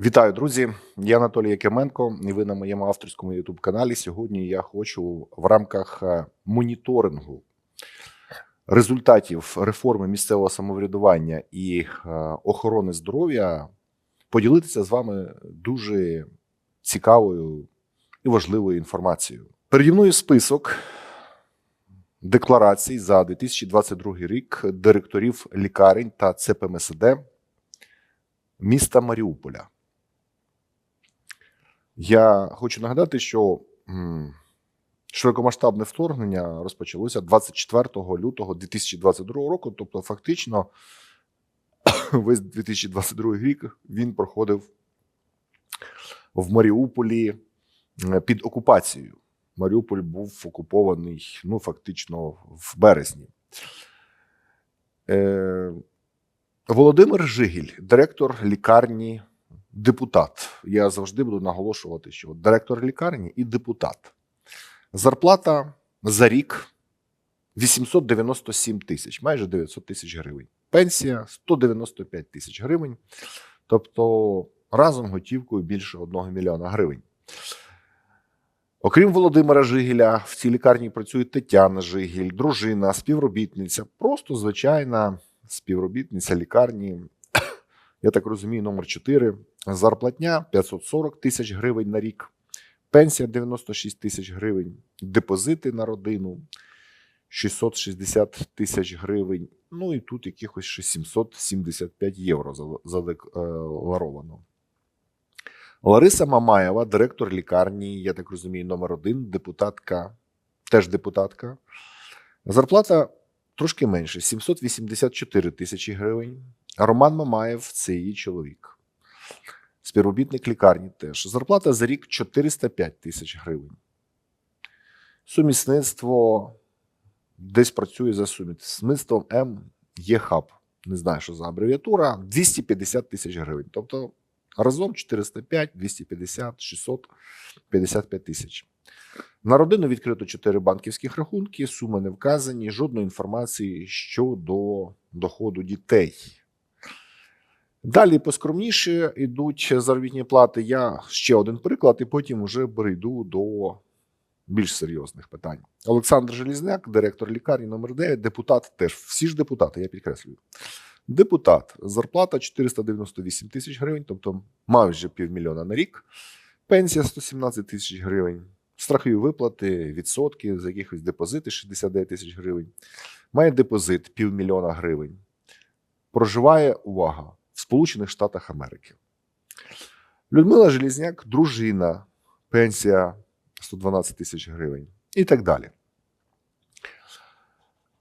Вітаю, друзі! Я Анатолій Якименко, і ви на моєму авторському youtube каналі. Сьогодні я хочу в рамках е, моніторингу результатів реформи місцевого самоврядування і е, охорони здоров'я поділитися з вами дуже цікавою і важливою інформацією. Переді мною список декларацій за 2022 рік директорів лікарень та ЦПМСД міста Маріуполя. Я хочу нагадати, що широкомасштабне вторгнення розпочалося 24 лютого 2022 року. Тобто, фактично, весь 2022 рік він проходив в Маріуполі е, під окупацією. Маріуполь був окупований ну, фактично в березні. Е, Володимир Жигіль, директор лікарні депутат. Я завжди буду наголошувати, що директор лікарні і депутат. Зарплата за рік 897 тисяч, майже 900 тисяч гривень. Пенсія 195 тисяч гривень. Тобто разом готівкою більше 1 мільйона гривень. Окрім Володимира Жигіля, в цій лікарні працює Тетяна Жигіль, дружина, співробітниця, просто звичайна співробітниця лікарні я так розумію, номер 4. Зарплатня 540 тисяч гривень на рік, пенсія 96 тисяч гривень, депозити на родину 660 тисяч гривень. Ну і тут якихось ще 775 євро задекларовано. Лариса Мамаєва, директор лікарні, я так розумію, номер 1 депутатка, теж депутатка. Зарплата трошки менше 784 тисячі гривень. Роман Мамаєв це її чоловік. Співробітник лікарні теж. Зарплата за рік 405 тисяч гривень. Сумісництво десь працює за сумісництвом М є хаб. Не знаю, що за абревіатура. 250 тисяч гривень. Тобто разом 405, 250, 655 тисяч. На родину відкрито 4 банківських рахунки, суми не вказані, жодної інформації щодо доходу дітей. Далі поскромніше йдуть заробітні плати. Я ще один приклад, і потім вже перейду до більш серйозних питань. Олександр Желізняк, директор лікарні номер 9 депутат теж. Всі ж депутати, я підкреслюю. Депутат, зарплата 498 тисяч гривень, тобто майже півмільйона на рік, пенсія 117 тисяч гривень, страхові виплати, відсотки, з якихось депозити 69 тисяч гривень, має депозит півмільйона гривень. Проживає увага в Сполучених Штатах Америки. Людмила Желізняк, дружина, пенсія 112 тисяч гривень і так далі.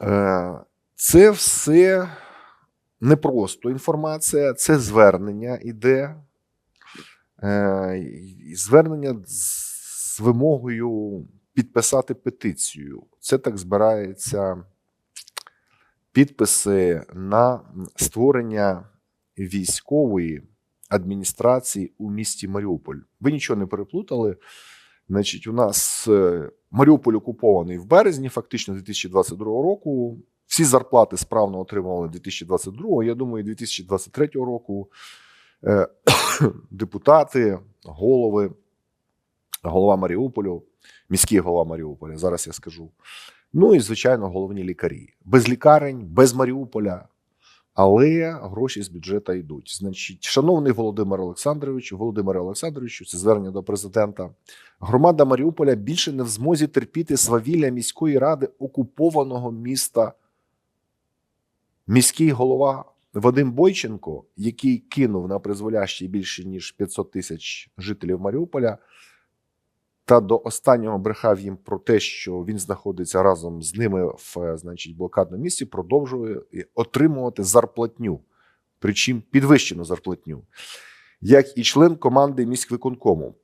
Е, Це все не просто інформація, це звернення іде. Е, Звернення з вимогою підписати петицію. Це так збирається підписи на створення військової адміністрації у місті Маріуполь. Ви нічого не переплутали. Значить, у нас е, Маріуполь окупований в березні, фактично 2022 року. Всі зарплати справно отримували 2022. Я думаю, 2023 року е, депутати, голови, голова Маріуполю, міський голова Маріуполя. Зараз я скажу. Ну і звичайно, головні лікарі. Без лікарень, без Маріуполя. Але гроші з бюджету йдуть. Значить, шановний Володимир Олександрович, Володимир Олександровичу, це звернення до президента. Громада Маріуполя більше не в змозі терпіти свавілля міської ради окупованого міста. Міський голова Вадим Бойченко, який кинув на призволяще більше ніж 500 тисяч жителів Маріуполя, та до останнього брехав їм про те, що він знаходиться разом з ними в значить, блокадному місці, продовжує отримувати зарплатню, причому підвищену зарплатню. Як і член команди міськвиконкому,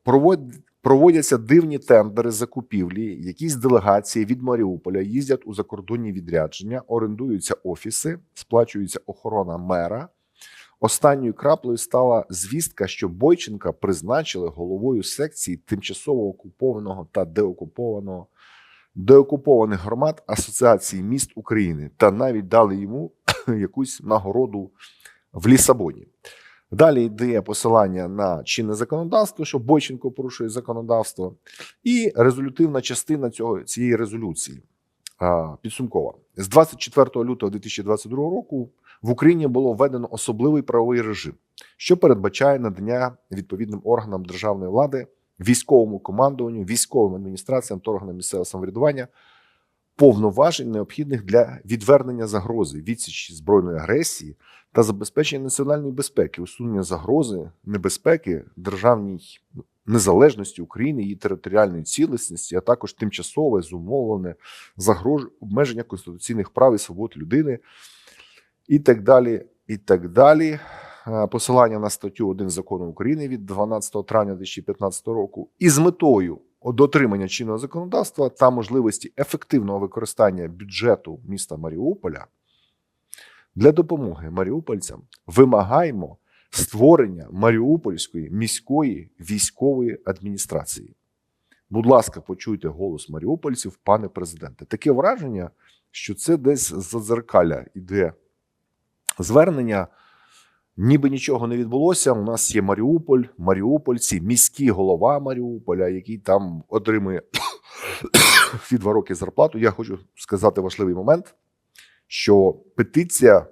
проводяться дивні тендери закупівлі, якісь делегації від Маріуполя їздять у закордонні відрядження, орендуються офіси, сплачується охорона мера. Останньою краплею стала звістка, що Бойченка призначили головою секції тимчасово окупованого та деокупованого деокупованих громад Асоціації міст України та навіть дали йому якусь нагороду в Лісабоні. Далі йде посилання на чинне законодавство, що Бойченко порушує законодавство, і резолютивна частина цього, цієї резолюції підсумкова. З 24 лютого 2022 року в Україні було введено особливий правовий режим, що передбачає надання відповідним органам державної влади, військовому командуванню, військовим адміністраціям та органам місцевого самоврядування повноважень, необхідних для відвернення загрози, відсічі збройної агресії та забезпечення національної безпеки, усунення загрози, небезпеки державній незалежності України, її територіальної цілісності, а також тимчасове зумовлене загрож... обмеження конституційних прав і свобод людини, і так далі. І так далі. Е, Посилання на статтю 1 закону України від 12 травня 2015 року і з метою дотримання чинного законодавства та можливості ефективного використання бюджету міста Маріуполя для допомоги маріупольцям вимагаємо створення Маріупольської міської військової адміністрації. Будь ласка, почуйте голос маріупольців, пане президенте. Таке враження, що це десь з дзеркаля іде звернення. Ніби нічого не відбулося. У нас є Маріуполь, Маріупольці, міський голова Маріуполя, який там отримує всі два роки зарплату. Я хочу сказати важливий момент, що петиція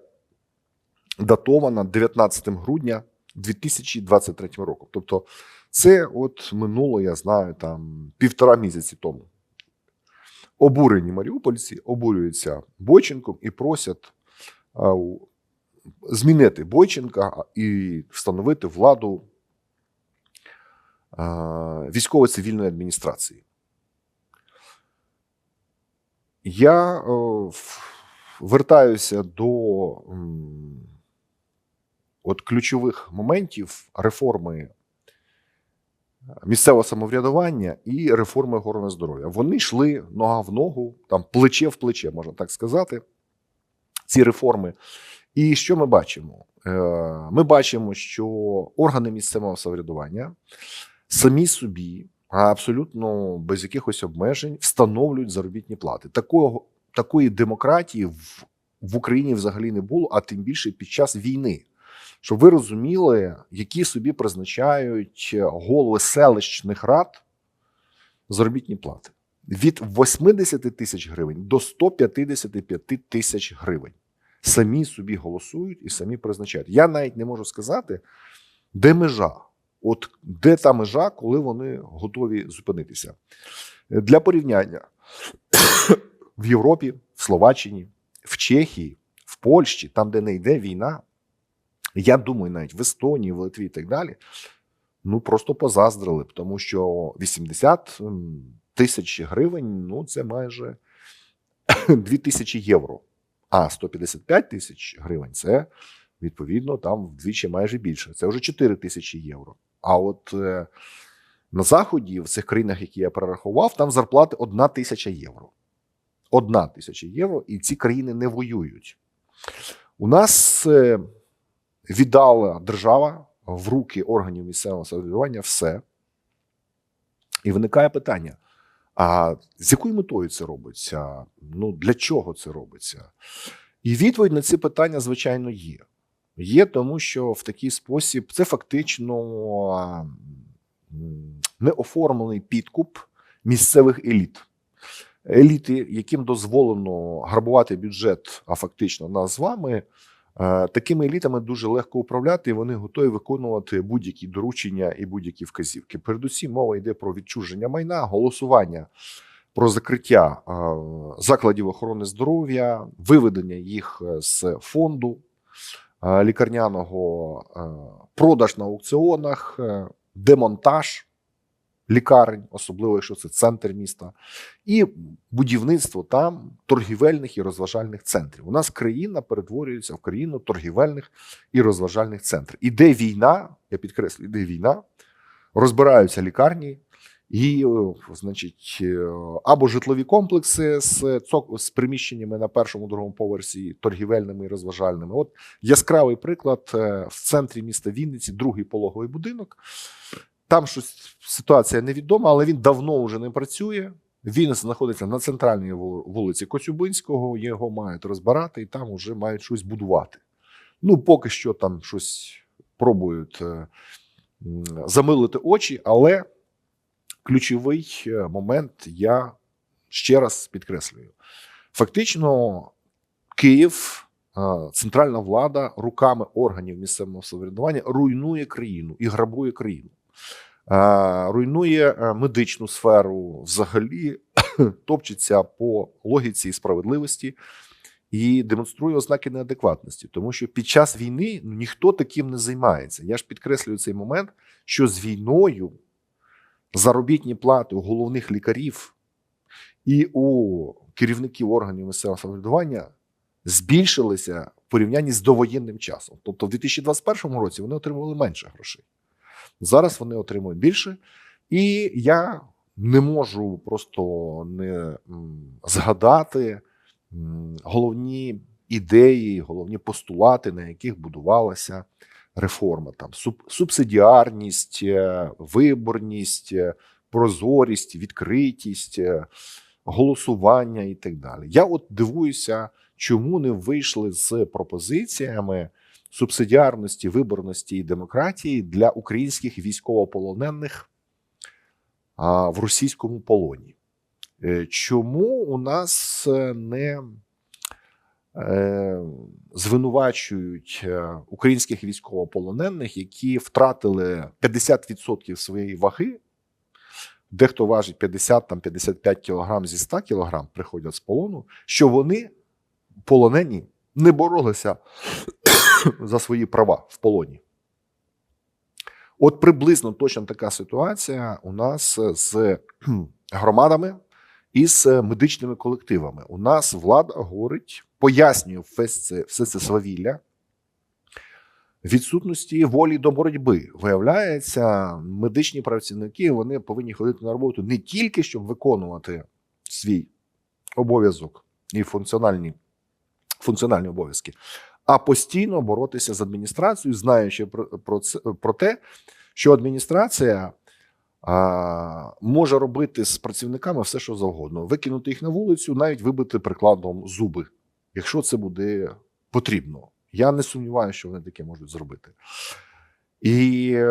датована 19 грудня 2023 року. Тобто, це от минуло, я знаю, там півтора місяці тому. Обурені маріупольці обурюються Бойченком і просять змінити Бойченка і встановити владу військово-цивільної адміністрації. Я е, вертаюся до от ключових моментів реформи місцевого самоврядування і реформи охорони здоров'я. Вони йшли нога в ногу, там плече в плече, можна так сказати. Ці реформи. І що ми бачимо? Е, Ми бачимо, що органи місцевого самоврядування самі собі абсолютно без якихось обмежень встановлюють заробітні плати. Такого такої демократії в, в Україні взагалі не було, а тим більше під час війни. Щоб ви розуміли, які собі призначають голови селищних рад заробітні плати від 80 тисяч гривень до 155 тисяч гривень. Самі собі голосують і самі призначають. Я навіть не можу сказати, де межа. От де та межа, коли вони готові зупинитися. Для порівняння в Європі, в Словаччині, в Чехії, в Польщі, там, де не йде війна, я думаю, навіть в Естонії, в Литві і так далі, ну просто позаздрили б, тому що 80 тисяч гривень ну це майже 2 тисячі євро. А 155 тисяч гривень це відповідно там вдвічі майже більше. Це вже 4 тисячі євро. А от е, на заході, в цих країнах, які я перерахував, там зарплати 1 тисяча євро. Одна тисяча євро, і ці країни не воюють. У нас е, віддала держава в руки органів місцевого самоврядування все. І виникає питання: а з якою метою це робиться? Ну для чого це робиться? І відповідь на ці питання, звичайно, є. Є тому, що в такий спосіб це фактично неоформлений підкуп місцевих еліт. Еліти, яким дозволено грабувати бюджет, а фактично нас з вами, такими елітами дуже легко управляти, і вони готові виконувати будь-які доручення і будь-які вказівки. Передусім, мова йде про відчуження майна, голосування про закриття е, закладів охорони здоров'я, виведення їх е, з фонду е, лікарняного, е, продаж на аукціонах, е, демонтаж лікарень, особливо якщо це центр міста, і будівництво там торгівельних і розважальних центрів. У нас країна перетворюється в країну торгівельних і розважальних центрів. Іде війна, я підкреслю, іде війна, розбираються лікарні. І, е, значить, е, або житлові комплекси з, з приміщеннями на першому другому поверсі, торгівельними і розважальними. От яскравий приклад е, в центрі міста Вінниці, другий пологовий будинок. Там щось ситуація невідома, але він давно вже не працює. Він знаходиться на центральній вулиці Коцюбинського, його мають розбирати і там вже мають щось будувати. Ну, поки що там щось пробують е, замилити очі, але ключовий е, момент я ще раз підкреслюю: фактично, Київ, е, центральна влада руками органів місцевого самоврядування руйнує країну і грабує країну. Е, Руйнує е, медичну сферу, взагалі топчеться по логіці і справедливості і демонструє ознаки неадекватності, тому що під час війни ну, ніхто таким не займається. Я ж підкреслюю цей момент, що з війною заробітні плати у головних лікарів і у керівників органів місцевого самоврядування збільшилися в порівнянні з довоєнним часом. Тобто, в 2021 році вони отримували менше грошей. Зараз вони отримують більше, і я не можу просто не згадати головні ідеї, головні постулати, на яких будувалася реформа. Там суб, субсидіарність, е, виборність, е, прозорість, відкритість, е, голосування і так далі. Я от дивуюся, чому не вийшли з пропозиціями субсидіарності, виборності і демократії для українських військовополонених в російському полоні. Е, Чому у нас е, не е, звинувачують українських військовополонених, які втратили 50% своєї ваги? Дехто важить 50 там 55 кілограм зі 100 кілограм, приходять з полону, що вони полонені не боролися за свої права в полоні. От приблизно точно така ситуація у нас з громадами і з медичними колективами. У нас влада говорить, пояснює все це, свавілля відсутності волі до боротьби. Виявляється, медичні працівники вони повинні ходити на роботу не тільки щоб виконувати свій обов'язок і функціональні, функціональні обов'язки, а постійно боротися з адміністрацією, знаючи про, про, це, про те, що адміністрація а, може робити з працівниками все, що завгодно, викинути їх на вулицю, навіть вибити прикладом зуби, якщо це буде потрібно. Я не сумніваюся, що вони таке можуть зробити. І е,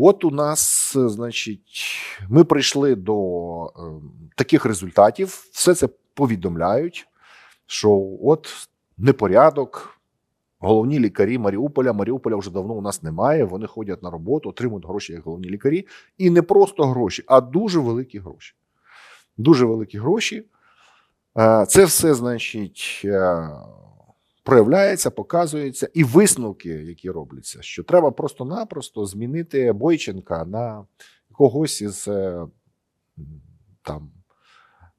от у нас, е, значить, ми прийшли до е, таких результатів, все це повідомляють, що от непорядок. Головні лікарі Маріуполя. Маріуполя вже давно у нас немає. Вони ходять на роботу, отримують гроші як головні лікарі. І не просто гроші, а дуже великі гроші. Дуже великі гроші. Е, Це все, значить, е, проявляється, показується, і висновки, які робляться, що треба просто-напросто змінити Бойченка на когось із е, там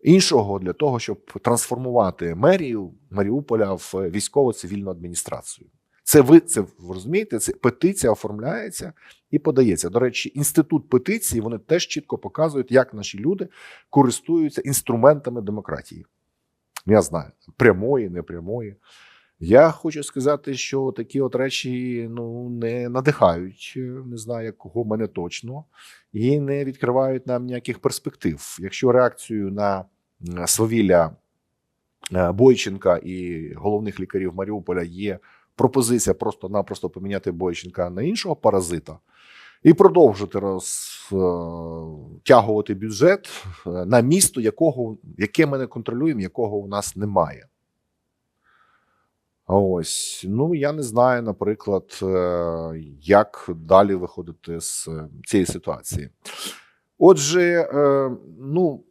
іншого для того, щоб трансформувати мерію Маріуполя в військово-цивільну адміністрацію. Це ви це ви розумієте? Це петиція оформляється і подається. До речі, інститут петиції вони теж чітко показують, як наші люди користуються інструментами демократії. Я знаю, прямої, непрямої. Я хочу сказати, що такі от речі ну не надихають, не знаю, кого мене точно, і не відкривають нам ніяких перспектив. Якщо реакцією на свавілля е, Бойченка і головних лікарів Маріуполя є пропозиція просто-напросто поміняти Бойченка на іншого паразита і продовжити розтягувати бюджет е, на місто, якого, яке ми не контролюємо, якого у нас немає. Ось, ну я не знаю, наприклад, е, як далі виходити з е, цієї ситуації. Отже, е, ну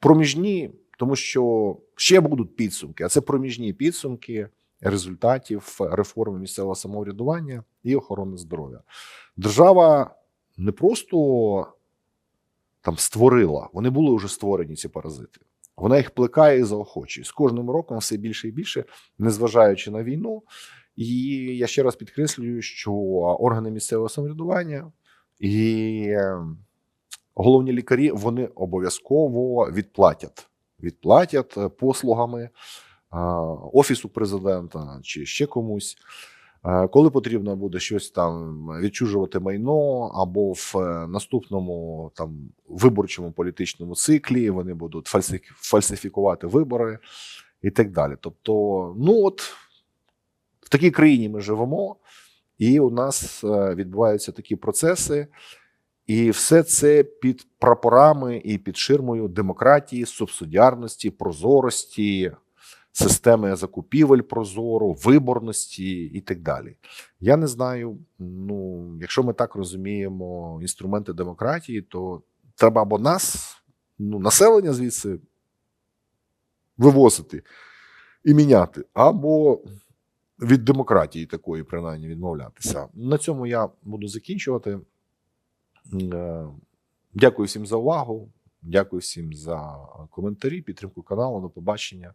проміжні, тому що ще будуть підсумки, а це проміжні підсумки результатів реформи місцевого самоврядування і охорони здоров'я. Держава не просто там створила, вони були вже створені ці паразити. Вона їх плекає і заохочує з кожним роком все більше і більше, незважаючи на війну. І я ще раз підкреслюю, що органи місцевого самоврядування і е, головні лікарі вони обов'язково відплатять. Відплатять е, послугами е, офісу президента чи ще комусь. Е, Коли потрібно буде щось там відчужувати майно, або в е, наступному там виборчому політичному циклі вони будуть фальсифі- фальсифікувати вибори і так далі. Тобто, ну от в такій країні ми живемо, і у нас е, відбуваються такі процеси. І все це під прапорами і під ширмою демократії, субсидіарності, прозорості, системи закупівель прозоро, виборності і так далі. Я не знаю. Ну, якщо ми так розуміємо інструменти демократії, то треба або нас, ну, населення звідси вивозити і міняти, або від демократії такої, принаймні, відмовлятися. На цьому я буду закінчувати. Е, Дякую всім за увагу. Дякую всім за коментарі, підтримку каналу. До побачення.